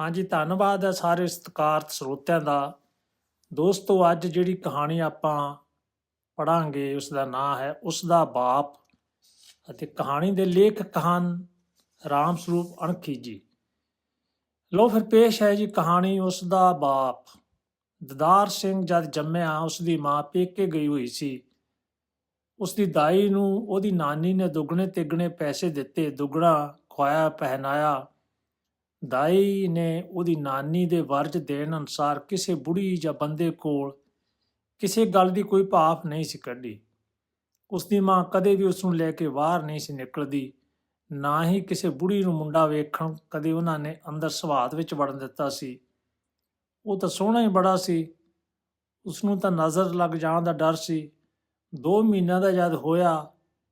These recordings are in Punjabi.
ਹਾਂਜੀ, ਧੰਨਵਾਦ ਹੈ ਸਾਰੇ ਸਤਿਕਾਰਤ ਸਰੋਤਿਆਂ ਦਾ। ਦੋਸਤੋ, ਅੱਜ ਜਿਹੜੀ ਕਹਾਣੀ ਆਪਾਂ ਪੜਾਂਗੇ ਉਸ ਦਾ ਨਾਂ ਹੈ ਉਸ ਦਾ ਬਾਪ ਅਤੇ ਕਹਾਣੀ ਦੇ ਲੇਖਕ ਹਨ ਰਾਮ ਸਰੂਪ ਅਣਖੀ ਜੀ। ਲੋ ਫਿਰ ਪੇਸ਼ ਹੈ ਜੀ ਕਹਾਣੀ ਉਸ ਦਾ ਬਾਪ। ਦਦਾਰ ਸਿੰਘ ਜਦ ਜੰਮਿਆ ਉਸ ਦੀ ਮਾਂ ਪੇਕੇ ਗਈ ਹੋਈ ਸੀ। ਉਸ ਦੀ ਦਾਈ ਨੂੰ ਉਹਦੀ ਨਾਨੀ ਨੇ ਦੁੱਗਣੇ ਤਿੱਗਣੇ ਪੈਸੇ ਦਿੱਤੇ, ਦੁੱਗਣਾ ਖਵਾਇਆ ਪਹਿਨਾਇਆ ਦਾਈ ਨੇ ਉਹਦੀ ਨਾਨੀ ਦੇ ਵਰਜ ਦੇਣ ਅਨੁਸਾਰ ਕਿਸੇ ਬੁੜੀ ਜਾਂ ਬੰਦੇ ਕੋਲ ਕਿਸੇ ਗੱਲ ਦੀ ਕੋਈ ਭਾਫ ਨਹੀਂ ਸੀ ਕੱਢੀ। ਉਸ ਦੀ ਮਾਂ ਕਦੇ ਵੀ ਉਸ ਨੂੰ ਲੈ ਕੇ ਬਾਹਰ ਨਹੀਂ ਸੀ ਨਿਕਲਦੀ, ਨਾ ਹੀ ਕਿਸੇ ਬੁੜੀ ਨੂੰ ਮੁੰਡਾ ਵੇਖਣ, ਕਦੇ ਉਹਨਾਂ ਨੇ ਅੰਦਰ ਸਵਾਦ ਵਿੱਚ ਵੜਨ ਦਿੱਤਾ ਸੀ। ਉਹ ਤਾਂ ਸੋਹਣਾ ਹੀ ਬੜਾ ਸੀ। ਉਸ ਨੂੰ ਤਾਂ ਨਜ਼ਰ ਲੱਗ ਜਾਣ ਦਾ ਡਰ ਸੀ। 2 ਮਹੀਨਿਆਂ ਦਾ ਜਦ ਹੋਇਆ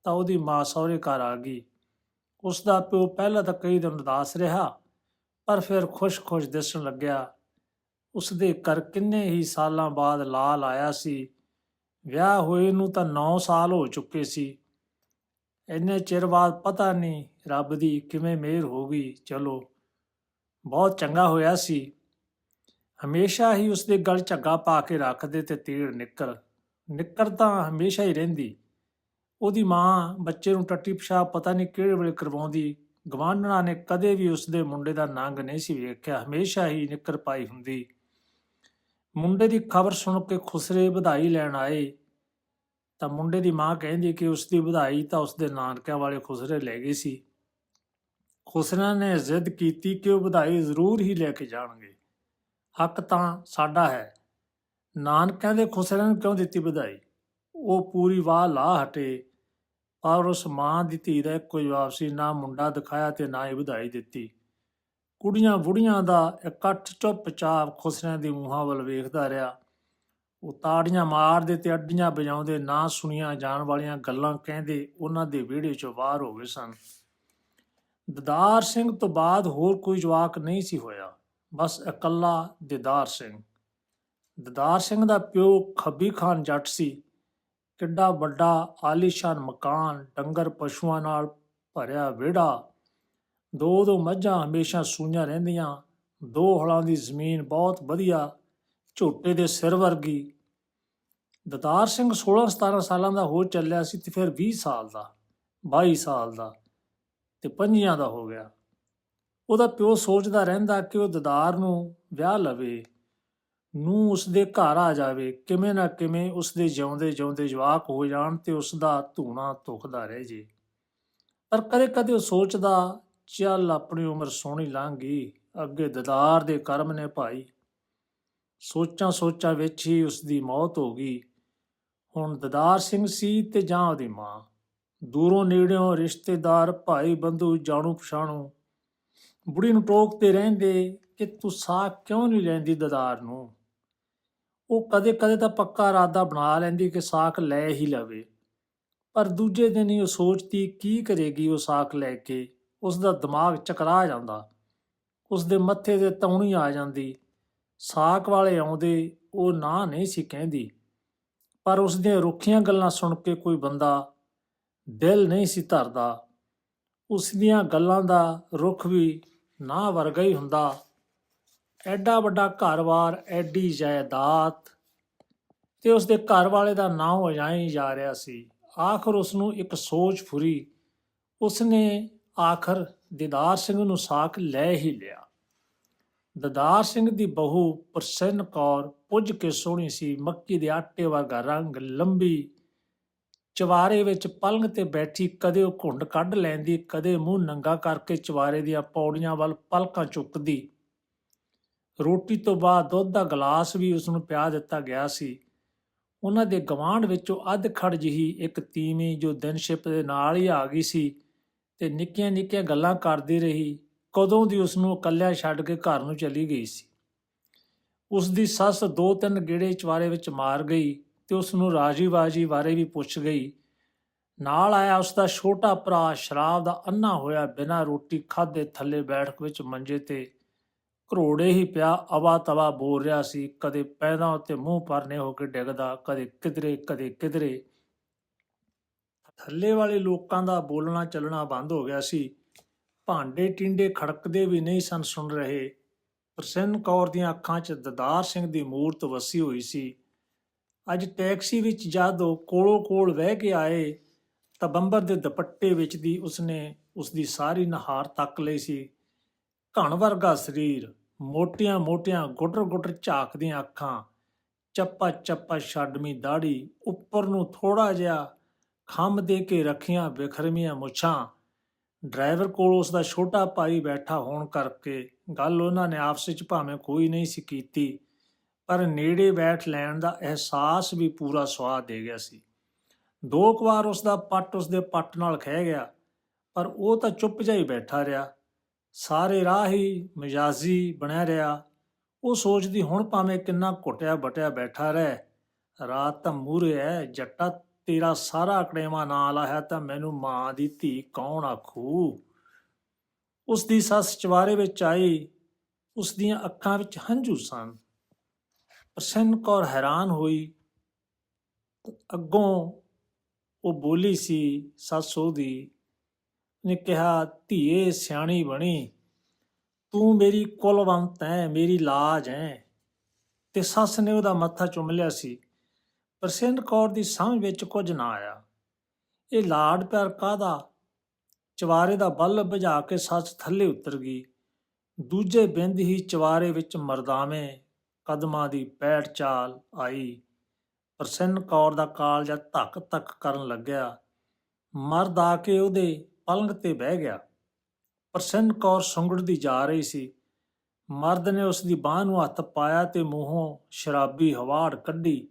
ਤਾਂ ਉਹਦੀ ਮਾਂ ਸਹੁਰੇ ਘਰ ਆ ਗਈ। ਉਸ ਦਾ ਪਿਓ ਪਹਿਲਾਂ ਤਾਂ ਕਈ ਦਿਨ ਉਦਾਸ ਰਿਹਾ। ਪਰ ਫਿਰ ਖੁਸ਼-ਖੁਸ਼ ਦਿਸਣ ਲੱਗਿਆ ਉਸ ਦੇ ਘਰ ਕਿੰਨੇ ਹੀ ਸਾਲਾਂ ਬਾਅਦ ਲਾਲ ਆਇਆ ਸੀ। ਵਿਆਹ ਹੋਏ ਨੂੰ ਤਾਂ 9 ਸਾਲ ਹੋ ਚੁੱਕੇ ਸੀ। ਇੰਨੇ ਚਿਰ ਬਾਅਦ ਪਤਾ ਨਹੀਂ ਰੱਬ ਦੀ ਕਿਵੇਂ ਮਿਹਰ ਹੋ ਗਈ। ਚਲੋ, ਬਹੁਤ ਚੰਗਾ ਹੋਇਆ ਸੀ। ਹਮੇਸ਼ਾ ਹੀ ਉਸ ਦੇ ਗਲ ਝੱਗਾ ਪਾ ਕੇ ਰੱਖਦੇ ਤੇ ਤੀੜ ਨਿਕਲ ਨਿੱਕਰ ਤਾਂ ਹਮੇਸ਼ਾ ਹੀ ਰਹਿੰਦੀ। ਉਹਦੀ ਮਾਂ ਬੱਚੇ ਨੂੰ ਟੱਟੀ ਪਿਸ਼ਾਬ ਪਤਾ ਨਹੀਂ ਕਿਹੜੇ ਵੇਲੇ ਕਰਵਾਉਂਦੀ। ਗਵਾਂਢਣਾ ਨੇ ਕਦੇ ਵੀ ਉਸ ਦੇ ਮੁੰਡੇ ਦਾ ਨੰਗ ਨਹੀਂ ਸੀ ਵੇਖਿਆ, ਹਮੇਸ਼ਾ ਹੀ ਨਿੱਕਰ ਪਾਈ ਹੁੰਦੀ। ਮੁੰਡੇ ਦੀ ਖਬਰ ਸੁਣ ਕੇ ਖੁਸਰੇ ਵਧਾਈ ਲੈਣ ਆਏ। ਤਾਂ ਮੁੰਡੇ ਦੀ ਮਾਂ ਕਹਿੰਦੀ ਕਿ ਉਸ ਦੀ ਵਧਾਈ ਤਾਂ ਉਸ ਦੇ ਨਾਨਕਿਆਂ ਵਾਲੇ ਖੁਸਰੇ ਲੈ ਗਏ ਸੀ। ਖੁਸਰਿਆਂ ਨੇ ਜ਼ਿੱਦ ਕੀਤੀ ਕਿ ਉਹ ਵਧਾਈ ਜ਼ਰੂਰ ਹੀ ਲੈ ਕੇ ਜਾਣਗੇ। ਹੱਕ ਤਾਂ ਸਾਡਾ ਹੈ। ਨਾਨਕਿਆਂ ਦੇ ਖੁਸਰਿਆਂ ਨੂੰ ਕਿਉਂ ਦਿੱਤੀ ਵਧਾਈ? ਉਹ ਪੂਰੀ ਵਾਹ ਲਾ ਹਟੇ। ਪਰ ਉਸ ਮਾਂ ਦੀ ਧੀ ਦਾ ਇੱਕੋ ਜਵਾਬ ਸੀ, ਨਾ ਮੁੰਡਾ ਦਿਖਾਇਆ ਤੇ ਨਾ ਹੀ ਵਧਾਈ ਦਿੱਤੀ। ਕੁੜੀਆਂ ਬੁੜੀਆਂ ਦਾ ਇਕੱਠ ਚੁੱਪਚਾਪ ਖੁਸਰਿਆਂ ਦੇ ਮੂੰਹਾਂ ਵੱਲ ਵੇਖਦਾ ਰਿਹਾ। ਉਹ ਤਾੜੀਆਂ ਮਾਰਦੇ ਤੇ ਅੱਡੀਆਂ ਵਜਾਉਂਦੇ, ਨਾ ਸੁਣੀਆਂ ਜਾਣ ਵਾਲੀਆਂ ਗੱਲਾਂ ਕਹਿੰਦੇ ਉਹਨਾਂ ਦੇ ਵਿਹੜੇ ਚੋਂ ਬਾਹਰ ਹੋ ਗਏ ਸਨ। ਦਦਾਰ ਸਿੰਘ ਤੋਂ ਬਾਅਦ ਹੋਰ ਕੋਈ ਜਵਾਕ ਨਹੀਂ ਸੀ ਹੋਇਆ, ਬਸ ਇਕੱਲਾ ਦਿਦਾਰ ਸਿੰਘ। ਦਦਾਰ ਸਿੰਘ ਦਾ ਪਿਓ ਖੱਬੀ ਖਾਨ ਜੱਟ ਸੀ। ਕਿੱਡਾ ਵੱਡਾ ਆਲੀਸ਼ਾਨ ਮਕਾਨ, ਡੰਗਰ ਪਸ਼ੂਆਂ ਨਾਲ ਭਰਿਆ ਵਿਹੜਾ। ਦੋ ਦੋ ਮੱਝਾਂ ਹਮੇਸ਼ਾ ਸੂਈਆਂ ਰਹਿੰਦੀਆਂ। ਦੋ ਹਲਾਂ ਦੀ ਜ਼ਮੀਨ ਬਹੁਤ ਵਧੀਆ, ਝੋਟੇ ਦੇ ਸਿਰ ਵਰਗੀ। ਦਤਾਰ ਸਿੰਘ 16 17 ਸਾਲਾਂ ਦਾ ਹੋ ਚੱਲਿਆ ਸੀ ਤੇ ਫਿਰ 20 ਸਾਲ ਦਾ 22 ਸਾਲ ਦਾ ਤੇ ਪੰਜੀਆਂ ਦਾ ਹੋ ਗਿਆ। ਉਹਦਾ ਪਿਓ ਸੋਚਦਾ ਰਹਿੰਦਾ ਕਿ ਉਹ ਦਦਾਰ ਨੂੰ ਵਿਆਹ ਲਵੇ। ਨੂੰ ਉਸ ਦੇ ਘਰ ਆ ਜਾਵੇ, ਕਿਵੇਂ ਨਾ ਕਿਵੇਂ ਉਸ ਦੇ ਜਿਉਂਦੇ ਜਿਉਂਦੇ ਜਵਾਕ ਹੋ ਜਾਣ ਤੇ ਉਸ ਦਾ ਧੂਣਾ ਧੁਖਦਾ ਰਹਿ ਜੇ। ਪਰ ਕਦੇ ਕਦੇ ਉਹ ਸੋਚਦਾ, ਚੱਲ ਆਪਣੀ ਉਮਰ ਸੋਹਣੀ ਲੰਘ ਗਈ, ਅੱਗੇ ਦਦਾਰ ਦੇ ਕਰਮ ਨੇ ਭਾਈ। ਸੋਚਾਂ ਸੋਚਾਂ ਵਿੱਚ ਹੀ ਉਸ ਦੀ ਮੌਤ ਹੋ ਗਈ। ਹੁਣ ਦਦਾਰ ਸਿੰਘ ਸੀ ਤੇ ਜਾਂ ਉਹਦੀ ਮਾਂ। ਦੂਰੋਂ ਨੇੜਿਓਂ ਰਿਸ਼ਤੇਦਾਰ, ਭਾਈ, ਬੰਧੂ, ਜਾਣੂ ਪਛਾਣੂ। ਬੁੜੀ ਨੂੰ ਟੋਕਦੇ ਰਹਿੰਦੇ ਕਿ ਤੂੰ ਸਾਹ ਕਿਉਂ ਨਹੀਂ ਲੈਂਦੀ ਦਦਾਰ ਨੂੰ? ਉਹ ਕਦੇ-ਕਦੇ ਤਾਂ ਪੱਕਾ ਇਰਾਦਾ ਬਣਾ ਲੈਂਦੀ ਕਿ ਸਾਕ ਲੈ ਹੀ ਲਵੇ। ਪਰ ਦੂਜੇ ਦਿਨ ਹੀ ਉਹ ਸੋਚਦੀ ਕੀ ਕਰੇਗੀ ਉਹ ਸਾਕ ਲੈ ਕੇ। ਉਸ ਦਾ ਦਿਮਾਗ ਚਕਰਾ ਜਾਂਦਾ। ਉਸ ਦੇ ਮੱਥੇ ਤੇ ਤੌਣੀ ਆ ਜਾਂਦੀ। ਸਾਕ ਵਾਲੇ ਆਉਂਦੇ, ਉਹ ਨਾ ਨਹੀਂ ਸੀ ਕਹਿੰਦੀ। ਪਰ ਉਸ ਦੀਆਂ ਰੁੱਖੀਆਂ ਗੱਲਾਂ ਸੁਣ ਕੇ ਕੋਈ ਬੰਦਾ ਦਿਲ ਨਹੀਂ ਸੀ ਧਰਦਾ। ਉਸ ਦੀਆਂ ਗੱਲਾਂ ਦਾ ਰੁੱਖ ਵੀ ਨਾ ਵਰਗਾ ਹੀ ਹੁੰਦਾ। ਐਡਾ ਵੱਡਾ ਘਰ-ਬਾਰ ਐਡੀ ਜਾਇਦਾਦ ਤੇ ਉਸ ਦੇ ਘਰ ਵਾਲੇ ਦਾ ਨਾਂ ਹੋ ਜਾ ਰਿਹਾ ਸੀ। ਆਖਰ ਉਸ ਨੂੰ ਇੱਕ ਸੋਚ ਫੁਰੀ। ਉਸ ਨੇ ਆਖਰ ਦਿਦਾਰ ਸਿੰਘ ਨੂੰ ਸਾਕ ਲੈ ਹੀ ਲਿਆ। ਦਦਾਰ ਸਿੰਘ ਦੀ ਬਹੂ ਪ੍ਰਸੰਨ ਕੌਰ ਪੁੱਜ ਕੇ ਸੋਹਣੀ ਸੀ। ਮੱਕੀ ਦੇ ਆਟੇ ਵਰਗਾ ਰੰਗ, ਲੰਬੀ ਚਵਾਰੇ ਵਿੱਚ ਪਲੰਗ ਤੇ ਬੈਠੀ ਕਦੇ ਉਹ ਘੁੰਡ ਕੱਢ ਲੈਂਦੀ, ਕਦੇ ਮੂੰਹ ਨੰਗਾ ਕਰਕੇ ਚਵਾਰੇ ਦੀਆਂ ਪੌੜੀਆਂ ਵੱਲ ਪਲਕਾਂ ਚੁੱਕਦੀ। ਰੋਟੀ ਤੋਂ ਬਾਅਦ ਦੁੱਧ ਦਾ ਗਲਾਸ ਵੀ ਉਸ ਨੂੰ ਪਿਆ ਦਿੱਤਾ ਗਿਆ ਸੀ। ਉਹਨਾਂ ਦੇ ਗਵਾਂਢ ਵਿੱਚੋਂ ਅੱਧ ਖੜ ਜਿਹੀ ਇੱਕ ਤੀਵੀਂ ਜੋ ਦਿਨ ਛਿਪ ਦੇ ਨਾਲ ਹੀ ਆ ਗਈ ਸੀ ਤੇ ਨਿੱਕੀਆਂ ਨਿੱਕੀਆਂ ਗੱਲਾਂ ਕਰਦੀ ਰਹੀ, ਕਦੋਂ ਦੀ ਉਸ ਨੂੰ ਇਕੱਲਿਆ ਛੱਡ ਕੇ ਘਰ ਨੂੰ ਚਲੀ ਗਈ ਸੀ। ਉਸ ਦੀ ਸੱਸ ਦੋ ਤਿੰਨ ਗੇੜੇ ਚਵਾਰੇ ਵਿੱਚ ਮਾਰ ਗਈ ਤੇ ਉਸ ਨੂੰ ਰਾਜੀ ਬਾਜੀ ਬਾਰੇ ਵੀ ਪੁੱਛ ਗਈ। ਨਾਲ ਆਇਆ ਉਸ ਦਾ ਛੋਟਾ ਭਰਾ ਸ਼ਰਾਬ ਦਾ ਅੰਨਾ ਹੋਇਆ ਬਿਨਾਂ ਰੋਟੀ ਖਾਦੇ ਥੱਲੇ ਬੈਠਕ ਵਿੱਚ ਮੰਜੇ ਤੇ ਘਰੋੜੇ ਹੀ ਪਿਆ, ਅਵਾ ਤਵਾ ਬੋਲ ਰਿਹਾ ਸੀ, ਕਦੇ ਪੈਦਾਂ ਉੱਤੇ ਮੂੰਹ ਪਰਨੇ ਹੋ ਕੇ ਡਿੱਗਦਾ, ਕਦੇ ਕਿਧਰੇ ਕਦੇ ਕਿਧਰੇ। ਥੱਲੇ ਵਾਲੇ ਲੋਕਾਂ ਦਾ ਬੋਲਣਾ ਚੱਲਣਾ ਬੰਦ ਹੋ ਗਿਆ ਸੀ। ਭਾਂਡੇ ਟਿੰਡੇ ਖੜਕਦੇ ਵੀ ਨਹੀਂ ਸਨ ਸੁਣ ਰਹੇ। ਪ੍ਰਸੰਨ ਕੌਰ ਦੀਆਂ ਅੱਖਾਂ 'ਚ ਦਦਾਰ ਸਿੰਘ ਦੀ ਮੂਰਤ ਵਸੀ ਹੋਈ ਸੀ। ਅੱਜ ਟੈਕਸੀ ਵਿੱਚ ਜਦ ਉਹ ਕੋਲੋਂ ਕੋਲ ਵਹਿ ਕੇ ਆਏ ਤਾਂ ਬੰਬਰ ਦੇ ਦੁਪੱਟੇ ਵਿੱਚ ਦੀ ਉਸਨੇ ਉਸਦੀ ਸਾਰੀ ਨਹਾਰ ਤੱਕ ਲਈ ਸੀ। ਘਣ ਵਰਗਾ ਸਰੀਰ ਮੋਟੀਆਂ ਮੋਟੀਆਂ ਗੁੱਟਰ ਗੁੱਟਰ ਝਾਕਦੀਆਂ ਅੱਖਾਂ। ਚੱਪਾ ਚੱਪਾ ਛੱਡਵੀਂ ਦਾੜੀ ਉੱਪਰ ਨੂੰ ਥੋੜਾ ਜਿਹਾ ਖੰਮ ਦੇ ਕੇ ਰੱਖੀਆਂ ਵਿਖਰਮੀਆਂ ਮੁੱਛਾਂ। ਡਰਾਈਵਰ ਕੋਲ ਉਸ ਦਾ ਛੋਟਾ ਭਾਈ ਬੈਠਾ ਹੋਣ ਕਰਕੇ ਗੱਲ ਉਹਨਾਂ ਨੇ ਆਪਸ ਵਿੱਚ ਭਾਵੇਂ ਕੋਈ ਨਹੀਂ ਸੀ ਕੀਤੀ, ਪਰ ਨੇੜੇ ਬੈਠ ਲੈਣ ਦਾ ਅਹਿਸਾਸ ਵੀ ਪੂਰਾ ਸਵਾਦ ਦੇ ਗਿਆ ਸੀ। ਦੋ ਕੁ ਵਾਰ ਉਸ ਦਾ ਪੱਟ ਉਸ ਦੇ ਪੱਟ ਨਾਲ ਖਹਿ ਗਿਆ, ਪਰ ਉਹ ਤਾਂ ਚੁੱਪ ਜਿਹਾ ਹੀ ਬੈਠਾ ਰਿਹਾ। ਸਾਰੇ ਰਾਹ ਹੀ ਮਜਾਜ਼ੀ ਬਣਿਆ ਰਿਹਾ। ਉਹ ਸੋਚਦੀ, ਹੁਣ ਭਾਵੇਂ ਕਿੰਨਾ ਘੁੱਟਿਆ ਬਟਿਆ ਬੈਠਾ ਰਹਿ, ਰਾਤ ਤਾਂ ਮੂਰੇ ਐ, ਜੱਟਾ ਤੇਰਾ ਸਾਰਾ ਅਕੜੇਵਾ ਨਾਲ ਆਇਆ ਤਾਂ ਮੈਨੂੰ ਮਾਂ ਦੀ ਧੀ ਕੌਣ ਆਖੂ? ਉਸ ਦੀ ਸੱਸ ਚਵਾਰੇ ਵਿੱਚ ਆਈ। ਉਸ ਦੀਆਂ ਅੱਖਾਂ ਵਿੱਚ ਹੰਝੂ ਸਨ। ਪ੍ਰਸੰਨ ਕੌਰ ਹੈਰਾਨ ਹੋਈ। ਅੱਗੋਂ ਉਹ ਬੋਲੀ ਸੀ, ਸੱਸ ਉਹਦੀ ਨੇ ਕਿਹਾ, ਧੀਏ, ਸਿਆਣੀ ਬਣੀ। ਤੂੰ ਮੇਰੀ ਕੁਲਵੰਤ ਹੈ, ਮੇਰੀ ਲਾਜ ਹੈ। ਤੇ ਸੱਸ ਨੇ ਉਹਦਾ ਮੱਥਾ ਚੁੰਮ ਲਿਆ ਸੀ। ਪ੍ਰਸੰਨ ਕੌਰ ਦੀ ਸਮਝ ਵਿੱਚ ਕੁਝ ਨਾ ਆਇਆ। ਇਹ ਲਾਡ ਪਿਆਰ ਕਾਦਾ ਚਵਾਰੇ ਦਾ ਬੱਲ ਬੁਝਾ ਕੇ ਸੱਸ ਥੱਲੇ ਉਤਰ ਗਈ। ਦੂਜੇ ਬਿੰਦ ਹੀ ਚਵਾਰੇ ਵਿੱਚ ਮਰਦਾਵੇਂ ਕਦਮਾਂ ਦੀ ਪੈੜ ਚਾਲ ਆਈ। ਪ੍ਰਸੰਨ ਕੌਰ ਦਾ ਕਾਲਜਾ ਧੱਕ ਧੱਕ ਕਰਨ ਲੱਗਿਆ। ਮਰਦ ਆ ਕੇ ਉਹਦੇ ਪਲੰਗ ਤੇ ਬਹਿ ਗਿਆ। ਪ੍ਰਸੰਨ ਕੌਰ ਸੁੰਗੜਦੀ ਜਾ ਰਹੀ ਸੀ। ਮਰਦ ਨੇ ਉਸ ਦੀ ਬਾਹ ਨੂੰ ਹੱਥ ਪਾਇਆ ਤੇ ਮੂੰਹੋਂ ਸ਼ਰਾਬੀ ਹਵਾੜ ਕੱਢੀ।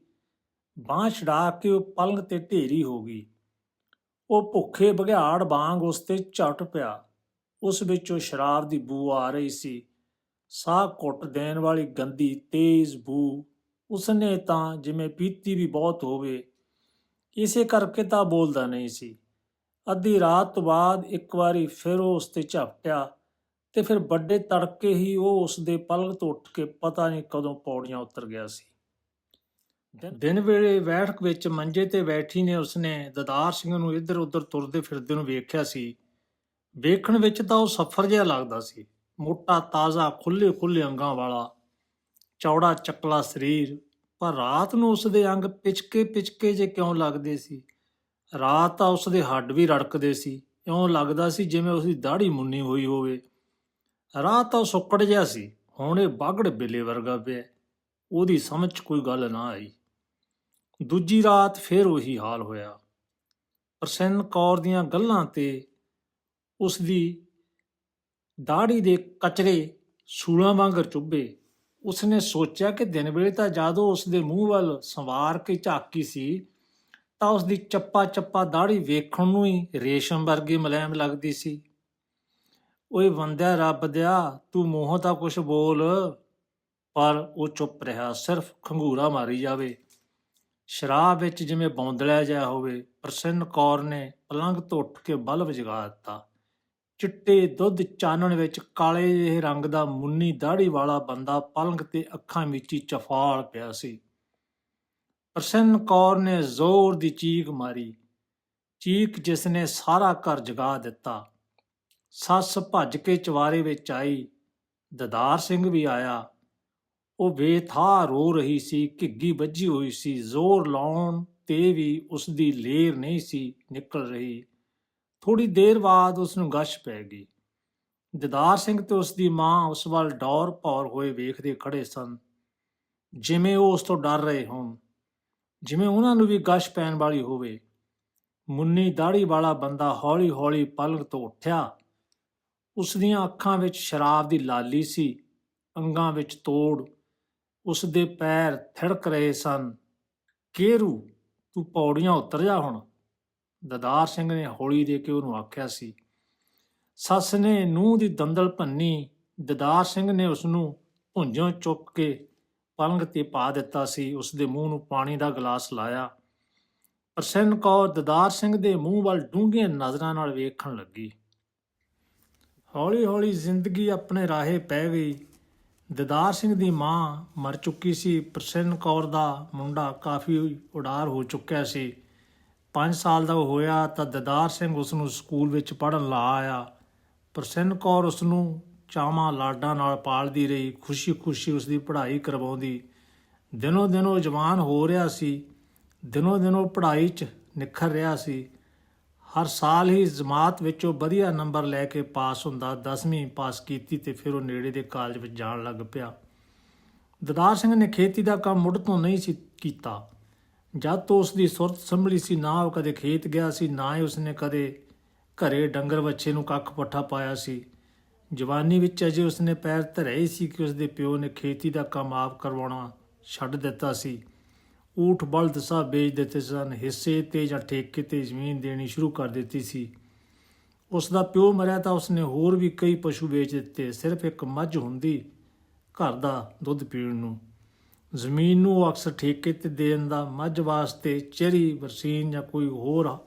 ਬਾਹ ਛਡਾ ਕੇ ਉਹ ਪਲੰਗ ਤੇ ਢੇਰੀ ਹੋ ਗਈ। ਉਹ ਭੁੱਖੇ ਬਘਿਆੜ ਵਾਂਗ ਉਸ ਤੇ ਝਟ ਪਿਆ। ਉਸ ਵਿੱਚੋਂ ਸ਼ਰਾਬ ਦੀ ਬੂ ਆ ਰਹੀ ਸੀ। ਸਾਹ ਘੁੱਟ ਦੇਣ ਵਾਲੀ ਗੰਦੀ, ਤੇਜ਼ ਬੂ ਉਸਨੇ ਤਾਂ ਜਿਵੇਂ ਪੀਤੀ ਵੀ ਬਹੁਤ ਹੋਵੇ, ਇਸੇ ਕਰਕੇ ਤਾਂ ਬੋਲਦਾ ਨਹੀਂ ਸੀ। ਅੱਧੀ ਰਾਤ ਤੋਂ ਬਾਅਦ ਇੱਕ ਵਾਰੀ ਫਿਰ ਉਹ ਉਸ ਤੇ ਝਪਟਿਆ ਤੇ ਫਿਰ ਵੱਡੇ ਤੜਕੇ ਹੀ ਉਹ ਉਸ ਦੇ ਪਲੰਗ ਤੋਂ ਉੱਠ ਕੇ ਪਤਾ ਨਹੀਂ ਕਦੋਂ ਪੌੜੀਆਂ ਉਤਰ ਗਿਆ ਸੀ। ਦਿਨ- ਦਿਨ ਵੇਲੇ ਬੈਠਕ ਵਿੱਚ ਮੰਜੇ ਤੇ ਬੈਠੀ ਨੇ ਉਸਨੇ ਦਦਾਰ ਸਿੰਘ ਨੂੰ ਇੱਧਰ ਉੱਧਰ ਤੁਰਦੇ ਫਿਰਦੇ ਨੂੰ ਵੇਖਿਆ ਸੀ। ਵੇਖਣ ਵਿੱਚ ਤਾਂ ਉਹ ਸਫਰ ਜਿਹਾ ਲੱਗਦਾ ਸੀ। ਮੋਟਾ, ਤਾਜ਼ਾ ਖੁੱਲੇ ਖੁੱਲੇ ਅੰਗਾਂ ਵਾਲਾ, ਚੌੜਾ, ਚੱਕਲਾ ਸਰੀਰ, ਪਰ ਰਾਤ ਨੂੰ ਉਸ ਦੇ ਅੰਗ ਪਿਚਕੇ ਪਿਚਕੇ ਜੇ ਕਿਉਂ ਲੱਗਦੇ ਸੀ? ਰਾਤ ਤਾਂ ਉਸ ਦੇ ਹੱਡ ਵੀ ਰੜਕਦੇ ਸੀ, ਇਉਂ ਲੱਗਦਾ ਸੀ ਜਿਵੇਂ ਉਸ ਦੀ ਦਾੜੀ ਮੁੰਨੀ ਹੋਈ ਹੋਵੇ। ਰਾਤ ਤਾਂ ਉਹ ਸੁੱਕੜ ਜਿਹਾ ਸੀ, ਹੁਣ ਇਹ ਬਾਗੜ ਬਿੱਲੇ ਵਰਗਾ ਪਿਆ ਉਹਦੀ ਸਮਝ 'ਚ ਕੋਈ ਗੱਲ ਨਾ ਆਈ। ਦੂਜੀ ਰਾਤ ਫੇਰ ਉਹੀ ਹਾਲ ਹੋਇਆ। ਪ੍ਰਸੰਨ ਕੌਰ ਦੀਆਂ ਗੱਲਾਂ ਤੇ ਉਸ ਦੀ ਦਾੜੀ ਦੇ ਕਚਰੇ ਸੂਲਾਂ ਵਾਂਗਰ ਚੁੱਭੇ। ਉਸਨੇ ਸੋਚਿਆ ਕਿ ਦਿਨ ਵੇਲੇ ਤਾਂ ਜਦੋਂ ਉਸ ਦੇ ਮੂੰਹ ਵੱਲ ਸੰਵਾਰ ਕੇ ਝਾਕੀ ਸੀ ਤਾਂ ਉਸ ਦੀ ਚੱਪਾ ਚੱਪਾ ਦਾੜੀ ਵੇਖਣ ਨੂੰ ਹੀ ਰੇਸ਼ਮ ਵਰਗੀ ਮਲੈਮ ਲੱਗਦੀ ਸੀ। ਓਏ ਬੰਦਿਆ ਰੱਬ ਦਿਆ, ਤੂੰ ਮੂੰਹੋਂ ਤਾਂ ਕੁਛ ਬੋਲ, ਪਰ ਉਹ ਚੁੱਪ ਰਿਹਾ, ਸਿਰਫ ਖੰਗੂਰਾ ਮਾਰੀ ਜਾਵੇ। ਸ਼ਰਾਬ ਵਿੱਚ ਜਿਵੇਂ ਬੌਂਦਲਿਆ ਜਾ ਹੋਵੇ, ਪ੍ਰਸੰਨ ਕੌਰ ਨੇ ਪਲੰਗ ਤੋਂ ਉੱਠ ਕੇ ਬਲਬ ਜਗਾ ਦਿੱਤਾ। ਚਿੱਟੇ ਦੁੱਧ ਚਾਨਣ ਵਿੱਚ ਕਾਲੇ ਜਿਹੇ ਰੰਗ ਦਾ ਮੁੰਨੀ ਦਾੜੀ ਵਾਲਾ ਬੰਦਾ ਪਲੰਗ ਤੇ ਅੱਖਾਂ ਵਿੱਚ ਹੀ ਚਫਾਲ ਪਿਆ ਸੀ। ਪ੍ਰਸੰਨ ਕੌਰ ਨੇ ਜ਼ੋਰ ਦੀ ਚੀਕ ਮਾਰੀ। ਚੀਕ ਜਿਸ ਨੇ ਸਾਰਾ ਘਰ ਜਗਾ ਦਿੱਤਾ। ਸੱਸ ਭੱਜ ਕੇ ਚਵਾਰੇ ਵਿੱਚ ਆਈ। ਦਦਾਰ ਸਿੰਘ ਵੀ ਆਇਆ। ਉਹ ਬੇਥਾ ਰੋ ਰਹੀ ਸੀ, ਘਿੱਗੀ ਵੱਜੀ ਹੋਈ ਸੀ। ਜ਼ੋਰ ਲਾਉਣ ਤੇ ਵੀ ਉਸ ਦੀ ਲੇਰ ਨਹੀਂ ਸੀ ਨਿਕਲ ਰਹੀ। ਥੋੜੀ ਦੇਰ ਬਾਅਦ ਉਸ ਨੂੰ ਗਸ਼ ਪੈ ਗਈ। ਦਦਾਰ ਸਿੰਘ ਤੇ ਉਸ ਦੀ ਮਾਂ ਉਸ ਵੱਲ ਡੌਰ ਭੌਰ ਹੋਏ ਵੇਖਦੇ ਖੜੇ ਸਨ। ਜਿਵੇਂ ਉਹ ਉਸ ਤੋਂ ਡਰ ਰਹੇ ਹੋਣ। ਜਿਵੇਂ ਉਹਨਾਂ ਨੂੰ ਵੀ ਗਸ਼ ਪੈਣ ਵਾਲੀ ਹੋਵੇ। ਮੁੰਨੀ ਦਾੜੀ ਵਾਲਾ ਬੰਦਾ ਹੌਲੀ-ਹੌਲੀ ਪਲੰਗ ਤੋਂ ਉੱਠਿਆ। ਉਸ ਦੀਆਂ ਅੱਖਾਂ ਵਿੱਚ ਸ਼ਰਾਬ ਦੀ ਲਾਲੀ ਸੀ, ਅੰਗਾਂ ਵਿੱਚ ਤੋੜ। ਉਸ ਦੇ ਪੈਰ ਥਿੜਕ ਰਹੇ ਸਨ। ਕੇਰੂ, ਤੂੰ ਪੌੜੀਆਂ ਉਤਰ ਜਾ ਹੁਣ। ਦਦਾਰ ਸਿੰਘ ਨੇ ਹੌਲੀ ਦੇ ਕੇ ਉਹਨੂੰ ਆਖਿਆ ਸੀ। ਸੱਸ ਨੇ ਨੂੰਹ ਦੀ ਦੰਦਲ ਭੰਨੀ। ਦਦਾਰ ਸਿੰਘ ਨੇ ਉਸ ਨੂੰ ਭੁੰਜੋਂ ਚੁੱਕ ਕੇ ਪਲੰਗ ਤੇ ਪਾ ਦਿੱਤਾ ਸੀ ਉਸ ਦੇ ਮੂੰਹ ਨੂੰ ਪਾਣੀ ਦਾ ਗਲਾਸ ਲਾਇਆ। ਪ੍ਰਸੰਨ ਕੌਰ ਦਦਾਰ ਸਿੰਘ ਦੇ ਮੂੰਹ ਵੱਲ ਡੂੰਘੀਆਂ ਨਜ਼ਰਾਂ ਨਾਲ ਵੇਖਣ ਲੱਗੀ। ਹੌਲੀ-ਹੌਲੀ ਜ਼ਿੰਦਗੀ ਆਪਣੇ ਰਾਹੇ ਪੈ ਗਈ। ਦਦਾਰ ਸਿੰਘ ਦੀ ਮਾਂ ਮਰ ਚੁੱਕੀ ਸੀ ਪ੍ਰਸੰਨ ਕੌਰ ਦਾ ਮੁੰਡਾ ਕਾਫੀ ਉਡਾਰ ਹੋ ਚੁੱਕਿਆ ਸੀ। 5 ਸਾਲ ਦਾ ਹੋਇਆ ਤਾਂ ਦਦਾਰ ਸਿੰਘ ਉਸ ਨੂੰ ਸਕੂਲ ਵਿੱਚ ਪੜਨ ਲਾ ਆਇਆ। ਪ੍ਰਸੰਨ ਕੌਰ ਉਸ ਨੂੰ ਚਾਵਾਂ ਲਾਡਾਂ ਨਾਲ ਪਾਲਦੀ ਰਹੀ, ਖੁਸ਼ੀ-ਖੁਸ਼ੀ ਉਸ ਦੀ ਪੜ੍ਹਾਈ ਕਰਵਾਉਂਦੀ। ਦਿਨੋ ਦਿਨ ਉਹ ਜਵਾਨ ਹੋ ਰਿਹਾ ਸੀ। ਦਿਨੋ ਦਿਨ ਉਹ ਪੜ੍ਹਾਈ 'ਚ ਨਿਖਰ ਰਿਹਾ ਸੀ। ਹਰ ਸਾਲ ਹੀ ਜਮਾਤ ਵਿੱਚੋਂ ਵਧੀਆ ਨੰਬਰ ਲੈ ਕੇ ਪਾਸ ਹੁੰਦਾ 10ਵੀਂ ਪਾਸ ਕੀਤੀ ਤੇ ਫਿਰ ਉਹ ਨੇੜੇ ਦੇ ਕਾਲਜ ਵਿੱਚ ਜਾਣ ਲੱਗ ਪਿਆ। ਦਦਾਰ ਸਿੰਘ ਨੇ ਖੇਤੀ ਦਾ ਕੰਮ ਮੁੱਢ ਤੋਂ ਨਹੀਂ ਸੀ ਕੀਤਾ। ਜਦ ਤੋਂ ਉਸ ਦੀ ਸੁਰਤ ਸੰਭਲੀ ਸੀ, ਨਾ ਉਹ ਕਦੇ ਖੇਤ ਗਿਆ ਸੀ, ਨਾ ਹੀ ਉਸਨੇ ਕਦੇ ਘਰੇ ਡੰਗਰ ਵੱਛੇ ਨੂੰ ਕੱਖ ਪੱਠਾ ਪਾਇਆ ਸੀ। ਜਵਾਨੀ ਵਿੱਚ ਅਜੇ ਉਸਨੇ ਪੈਰ ਧਰੇ ਹੀ ਸੀ ਕਿ ਉਸਦੇ ਪਿਓ ਨੇ ਖੇਤੀ ਦਾ ਕੰਮ ਆਪ ਕਰਵਾਉਣਾ ਛੱਡ ਦਿੱਤਾ ਸੀ। ਊਠ ਬਲਦ ਸਭ ਵੇਚ ਦਿੱਤੇ ਸਨ। ਹਿੱਸੇ ਤੇ ਜਾਂ ਠੇਕੇ ਤੇ ਜ਼ਮੀਨ ਦੇਣੀ ਸ਼ੁਰੂ ਕਰ ਦਿੱਤੀ ਸੀ। ਉਸ ਦਾ ਪਿਓ ਮਰਿਆ ਤਾਂ ਉਸਨੇ ਹੋਰ ਵੀ ਕਈ ਪਸ਼ੂ ਵੇਚ ਦਿੱਤੇ। ਸਿਰਫ ਇੱਕ ਮੱਝ ਹੁੰਦੀ ਘਰ ਦਾ ਦੁੱਧ ਪੀਣ ਨੂੰ। ਜ਼ਮੀਨ ਨੂੰ ਉਹ ਅਕਸਰ ਠੇਕੇ ਤੇ ਦੇਣ ਦਾ ਮੱਝ ਵਾਸਤੇ ਚਰੀ ਬਰਸੀਨ ਜਾਂ ਕੋਈ ਹੋਰ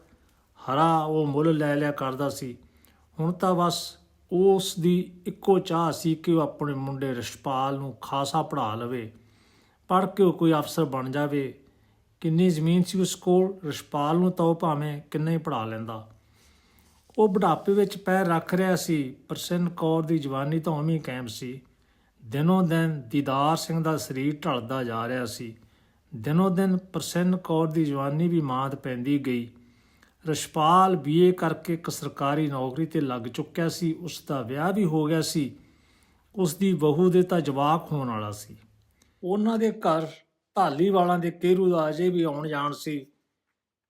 ਹਰਾ ਉਹ ਮੁੱਲ ਲੈ ਲਿਆ ਕਰਦਾ ਸੀ। ਹੁਣ ਤਾਂ ਬਸ ਉਸ ਦੀ ਇੱਕੋ ਚਾਹ ਸੀ ਕਿ ਉਹ ਆਪਣੇ ਮੁੰਡੇ ਰਿਸ਼ਪਾਲ ਨੂੰ ਖਾਸਾ ਪੜ੍ਹਾ ਲਵੇ, ਪੜ੍ਹ ਕੇ ਉਹ ਕੋਈ ਅਫਸਰ ਬਣ ਜਾਵੇ। ਕਿੰਨੀ ਜ਼ਮੀਨ ਸੀ ਉਸ ਕੋਲ ਰਿਸ਼ਪਾਲ ਨੂੰ ਤਾਂ ਉਹ ਭਾਵੇਂ ਕਿੰਨਾ ਹੀ ਪੜ੍ਹਾ ਲੈਂਦਾ। ਉਹ ਬੁਢਾਪੇ ਵਿੱਚ ਪੈਰ ਰੱਖ ਰਿਹਾ ਸੀ ਪ੍ਰਸੰਨ ਕੌਰ ਦੀ ਜਵਾਨੀ ਤਾਂ ਉਵੇਂ ਕਾਇਮ ਸੀ। ਦਿਨੋਂ ਦਿਨ ਦੀਦਾਰ ਸਿੰਘ ਦਾ ਸਰੀਰ ਢਲਦਾ ਜਾ ਰਿਹਾ ਸੀ। ਦਿਨੋਂ ਦਿਨ ਪ੍ਰਸੰਨ ਕੌਰ ਦੀ ਜਵਾਨੀ ਵੀ ਮਾਤ ਪੈਂਦੀ ਗਈ। ਰਸ਼ਪਾਲ ਬੀਏ ਕਰਕੇ ਇੱਕ ਸਰਕਾਰੀ ਨੌਕਰੀ ਤੇ ਲੱਗ ਚੁੱਕਿਆ ਸੀ, ਉਸ ਦਾ ਵਿਆਹ ਵੀ ਹੋ ਗਿਆ ਸੀ, ਉਸ ਦੀ ਬਹੂ ਦੇ ਤਾਂ ਜਵਾਕ ਹੋਣ ਵਾਲਾ ਸੀ। ਉਹਨਾਂ ਦੇ ਘਰ ਢਾਲੀਵਾਲਾਂ ਦੇ ਕੇਰੂ ਦਾ ਅਜੇ ਵੀ ਆਉਣ ਜਾਣ ਸੀ।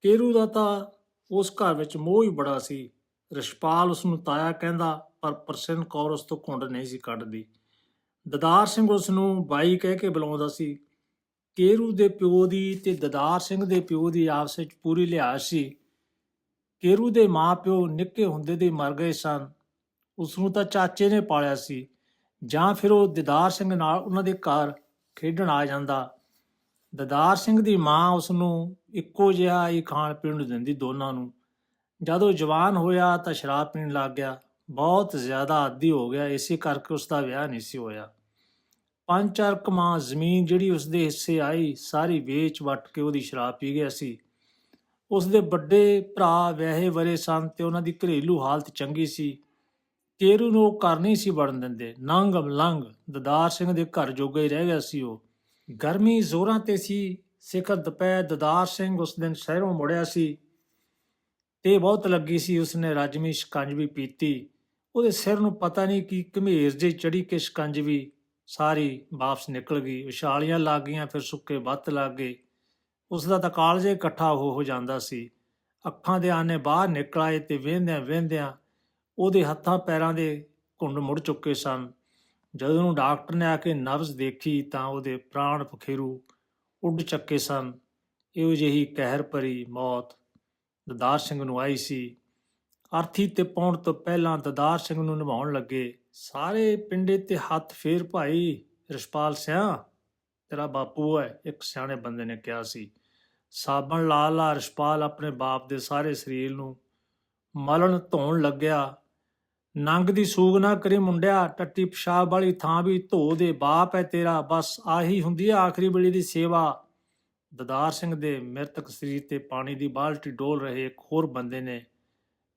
ਕੇਰੂ ਦਾ ਤਾਂ ਉਸ ਘਰ ਵਿੱਚ ਮੋਹ ਹੀ ਬੜਾ ਸੀ। ਰਸ਼ਪਾਲ ਉਸ ਨੂੰ ਤਾਇਆ ਕਹਿੰਦਾ, ਪਰ ਪ੍ਰਸੰਨ ਕੌਰ ਉਸ ਤੋਂ ਘੁੰਡ ਨਹੀਂ ਸੀ ਕੱਢਦੀ। ਦਦਾਰ ਸਿੰਘ ਉਸ ਨੂੰ ਬਾਈ ਕਹਿ ਕੇ ਬੁਲਾਉਂਦਾ ਸੀ। ਕੇਰੂ ਦੇ ਪਿਓ ਦੀ ਤੇ ਦਦਾਰ ਸਿੰਘ ਦੇ ਪਿਓ ਦੀ ਆਪਸ ਵਿੱਚ ਪੂਰੀ ਲਿਹਾਜ਼ ਸੀ। ਕੇਰੂ ਦੇ ਮਾਪਿਓ ਨਿੱਕੇ ਹੁੰਦੇ ਦੇ ਮਰ ਗਏ ਸਨ। ਉਸ ਨੂੰ ਤਾਂ ਚਾਚੇ ਨੇ ਪਾਲਿਆ ਸੀ। ਜਾਂ ਫਿਰ ਉਹ ਦਿਦਾਰ ਸਿੰਘ ਨਾਲ ਉਹਨਾਂ ਦੇ ਘਰ ਖੇਡਣ ਆ ਜਾਂਦਾ। ਦਦਾਰ ਸਿੰਘ ਦੀ ਮਾਂ ਉਸ ਨੂੰ ਇੱਕੋ ਜਿਹਾ ਹੀ ਖਾਣ ਪੀਣ ਨੂੰ ਦਿੰਦੀ ਦੋਨਾਂ ਨੂੰ। ਜਦੋਂ ਜਵਾਨ ਹੋਇਆ ਤਾਂ ਸ਼ਰਾਬ ਪੀਣ ਲੱਗ ਗਿਆ। ਬਹੁਤ ਜ਼ਿਆਦਾ ਆਦੀ ਹੋ ਗਿਆ। ਇਸੇ ਕਰਕੇ ਉਸ ਦਾ ਵਿਆਹ ਨਹੀਂ ਸੀ ਹੋਇਆ। ਪੰਜ ਚਾਰ ਕਮਾਂ ਜ਼ਮੀਨ ਜਿਹੜੀ ਉਸ ਦੇ ਹਿੱਸੇ ਆਈ, ਸਾਰੀ ਵੇਚ ਵਟ ਕੇ ਉਹਦੀ ਸ਼ਰਾਬ ਪੀ ਗਿਆ ਸੀ। ਉਸ ਦੇ ਵੱਡੇ ਭਰਾ ਵਿਆਹੇ ਵਰੇ ਸਨ ਤੇ ਉਹਨਾਂ ਦੀ ਘਰੇਲੂ ਹਾਲਤ ਚੰਗੀ ਸੀ। ਕੇਰੂ ਨੂੰ ਉਹ ਘਰ ਨਹੀਂ ਸੀ ਵੜਨ ਦਿੰਦੇ। ਨੰਗ ਲੰਗ ਦਦਾਰ ਸਿੰਘ ਦੇ ਘਰ ਜੋਗਾ ਹੀ ਰਹਿ ਗਿਆ ਸੀ ਉਹ। ਗਰਮੀ ਜ਼ੋਰਾਂ ਤੇ ਸੀ। ਸਿਖਰ ਦੁਪਹਿਰ ਦਦਾਰ ਸਿੰਘ ਉਸ ਦਿਨ ਸ਼ਹਿਰੋਂ ਮੁੜਿਆ ਸੀ। ਤੇ ਬਹੁਤ ਲੱਗੀ ਸੀ। ਉਸਨੇ ਰਾਜਮੀ ਸ਼ਿਕੰਜਵੀ ਪੀਤੀ। ਉਹਦੇ ਸਿਰ ਨੂੰ ਪਤਾ ਨਹੀਂ ਕੀ ਘਮੇਰ ਜੇ ਚੜੀ ਕਿ ਸ਼ਿਕੰਜਵੀ ਸਾਰੀ ਵਾਪਸ ਨਿਕਲ ਗਈ। ਵਿਛਾਲੀਆਂ ਲੱਗ ਗਈਆਂ, ਫਿਰ ਸੁੱਕੇ ਬੱਤ ਲੱਗ ਗਏ। ਉਸ ਦਾ ਤਾਂ ਕਾਲਜ ਇਕੱਠਾ ਹੋ ਹੋ ਜਾਂਦਾ ਸੀ। ਅੱਖਾਂ ਦੇ ਆਨੇ ਬਾਹਰ ਨਿਕਲ ਆਏ ਤੇ ਵੇਂਦਿਆਂ ਵੇਂਦਿਆਂ ਉਹਦੇ ਹੱਥਾਂ ਪੈਰਾਂ ਦੇ ਘੁੰਡ ਮੁੜ ਚੁੱਕੇ ਸਨ। ਜਦੋਂ ਉਹਨੂੰ ਡਾਕਟਰ ਨੇ ਆ ਕੇ ਨਬਜ਼ ਦੇਖੀ ਤਾਂ ਉਹਦੇ ਪ੍ਰਾਣ ਪਖੇਰੂ ਉੱਡ ਚੱਕੇ ਸਨ। ਇਹੋ ਜਿਹੀ ਕਹਿਰ ਭਰੀ ਮੌਤ ਦਦਾਰ ਸਿੰਘ ਨੂੰ ਆਈ ਸੀ। ਅਰਥੀ ਤੇ ਪਹੁੰਚ ਤੋਂ ਪਹਿਲਾਂ ਦਦਾਰ ਸਿੰਘ ਨੂੰ ਨਿਭਾਉਣ ਲੱਗੇ। ਸਾਰੇ ਪਿੰਡੇ ਤੇ ਹੱਥ ਫੇਰ ਭਾਈ, ਰਿਸ਼ਪਾਲ ਸਿਆ। ਤੇਰਾ ਬਾਪੂ ਹੈ, ਇੱਕ ਸਿਆਣੇ ਬੰਦੇ ਨੇ ਕਿਹਾ ਸੀ। ਸਾਬਣ ਲਾ ਲਾ ਰਿਸ਼ਪਾਲ ਆਪਣੇ ਬਾਪ ਦੇ ਸਾਰੇ ਸਰੀਰ ਨੂੰ ਮਲਣ ਧੋਣ ਲੱਗਿਆ। ਨੰਗ ਦੀ ਸੂਗ ਨਾ ਕਰੀ ਮੁੰਡਿਆ, ਟੱਟੀ ਪਿਸ਼ਾਬ ਵਾਲੀ ਥਾਂ ਵੀ ਧੋ ਦੇ ਬਾਪ ਹੈ ਤੇਰਾ, ਬਸ ਆਹੀ ਹੁੰਦੀ ਹੈ ਆਖਰੀ ਵੇਲੇ ਦੀ ਸੇਵਾ। ਦਦਾਰ ਸਿੰਘ ਦੇ ਮ੍ਰਿਤਕ ਸਰੀਰ ਤੇ ਪਾਣੀ ਦੀ ਬਾਲਟੀ ਡੋਲ ਰਹੇ ਇੱਕ ਹੋਰ ਬੰਦੇ ਨੇ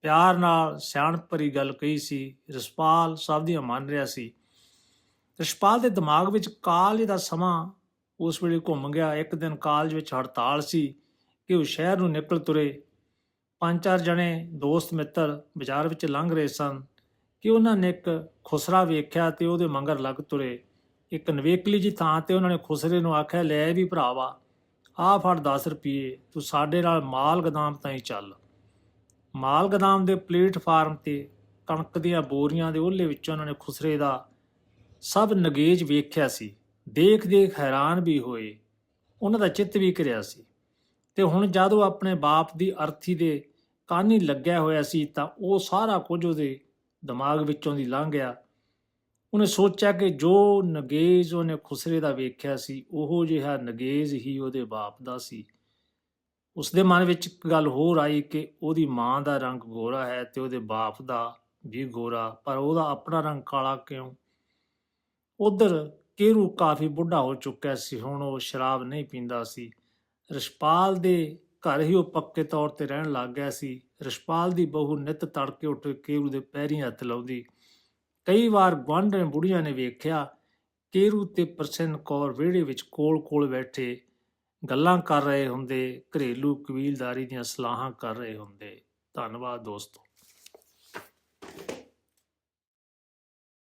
ਪਿਆਰ ਨਾਲ ਸਿਆਣਪ ਭਰੀ ਗੱਲ ਕਹੀ ਸੀ। ਰਸਪਾਲ ਸਭ ਦੀ ਮੰਨ ਰਿਹਾ ਸੀ। ਰਸਪਾਲ ਦੇ ਦਿਮਾਗ ਵਿੱਚ ਕਾਲਜ ਦਾ ਸਮਾਂ ਉਸ ਵੇਲੇ ਘੁੰਮ ਗਿਆ। ਇੱਕ ਦਿਨ ਕਾਲਜ ਵਿੱਚ ਹੜਤਾਲ ਸੀ ਕਿ ਉਹ ਸ਼ਹਿਰ ਨੂੰ ਨਿਕਲ ਤੁਰੇ। ਪੰਜ ਚਾਰ ਜਣੇ ਦੋਸਤ ਮਿੱਤਰ ਬਾਜ਼ਾਰ ਵਿੱਚ ਲੰਘ ਰਹੇ ਸਨ ਕਿ ਉਹਨਾਂ ਨੇ ਇੱਕ ਖੁਸਰਾ ਵੇਖਿਆ ਤੇ ਉਹਦੇ ਮੰਗਰ ਲੱਗ ਤੁਰੇ। ਇੱਕ ਨਵੇਕਲੀ ਜੀ ਥਾਂ ਤੇ ਉਹਨਾਂ ਨੇ ਖੁਸਰੇ ਨੂੰ ਆਖਿਆ, ਲੈ ਵੀ ਭਰਾਵਾ, ਆਹ ਫੜ 10 ਰੁਪਏ ਤੂੰ ਸਾਡੇ ਨਾਲ ਮਾਲ ਗਦਾਮ ਤਾਈਂ ਚੱਲ। ਮਾਲ ਗਦਾਮ ਦੇ ਪਲੇਟਫਾਰਮ ਤੇ ਕਣਕ ਦੀਆਂ ਬੋਰੀਆਂ ਦੇ ਉਹਲੇ ਵਿੱਚੋਂ ਉਹਨਾਂ ਨੇ ਖੁਸਰੇ ਦਾ ਸਭ ਨਗੇਜ ਵੇਖਿਆ ਸੀ। ਦੇਖ ਦੇਖ ਹੈਰਾਨ ਵੀ ਹੋਏ। ਉਹਨਾਂ ਦਾ ਚਿੱਤ ਵੀ ਕਰਿਆ ਸੀ। ਤੇ ਹੁਣ ਜਦ ਉਹ ਆਪਣੇ ਬਾਪ ਦੀ ਅਰਥੀ ਦੇ ਕਾਨੀ ਲੱਗਿਆ ਹੋਇਆ ਸੀ ਤਾਂ ਉਹ ਸਾਰਾ ਕੁਝ ਉਹਦੇ ਦਿਮਾਗ ਵਿੱਚੋਂ ਦੀ ਲੰਘ ਗਿਆ। ਉਹਨੇ ਸੋਚਿਆ ਕਿ ਜੋ ਨਗੇਜ ਉਹਨੇ ਖੁਸਰੇ ਦਾ ਵੇਖਿਆ ਸੀ, ਉਹੋ ਜਿਹਾ ਨਗੇਜ ਹੀ ਉਹਦੇ ਬਾਪ ਦਾ ਸੀ। ਉਸ ਦੇ ਮਨ ਵਿੱਚ ਇੱਕ ਗੱਲ ਹੋਰ ਆਈ ਕਿ ਉਹਦੀ ਮਾਂ ਦਾ ਰੰਗ ਗੋਰਾ ਹੈ ਤੇ ਉਹਦੇ ਬਾਪ ਦਾ ਵੀ ਗੋਰਾ, ਪਰ ਉਹਦਾ ਆਪਣਾ ਰੰਗ ਕਾਲਾ ਕਿਉਂ? ਉਧਰ ਕੇਰੂ ਕਾਫੀ ਬੁੱਢਾ ਹੋ ਚੁੱਕਿਆ ਸੀ, ਹੁਣ ਉਹ ਸ਼ਰਾਬ ਨਹੀਂ ਪੀਂਦਾ ਸੀ। ਰਸ਼ਪਾਲ ਦੇ ਘਰ ਹੀ ਉਹ ਪੱਕੇ ਤੌਰ ਤੇ ਰਹਿਣ ਲੱਗ ਗਿਆ ਸੀ। ਰਸ਼ਪਾਲ ਦੀ ਬਹੂ ਨਿਤ ਤੜਕੇ ਉੱਠ ਕੇ ਕੇਰੂ ਦੇ ਪੈਰੀਂ ਹੱਥ ਲਾਉਂਦੀ। ਕਈ ਵਾਰ ਗੁਆਂਢਣ ਬੁੜੀਆਂ ਨੇ ਵੇਖਿਆ ਕੇਰੂ ਤੇ ਪ੍ਰਸੰਨ ਕੌਰ ਵਿਹੜੇ ਵਿੱਚ ਕੋਲ-ਕੋਲ ਬੈਠੇ ਗੱਲਾਂ ਕਰ ਰਹੇ ਹੁੰਦੇ, ਘਰੇਲੂ ਕਬੀਲਦਾਰੀ ਦੀਆਂ ਸਲਾਹਾਂ ਕਰ ਰਹੇ ਹੁੰਦੇ। ਧੰਨਵਾਦ ਦੋਸਤੋ।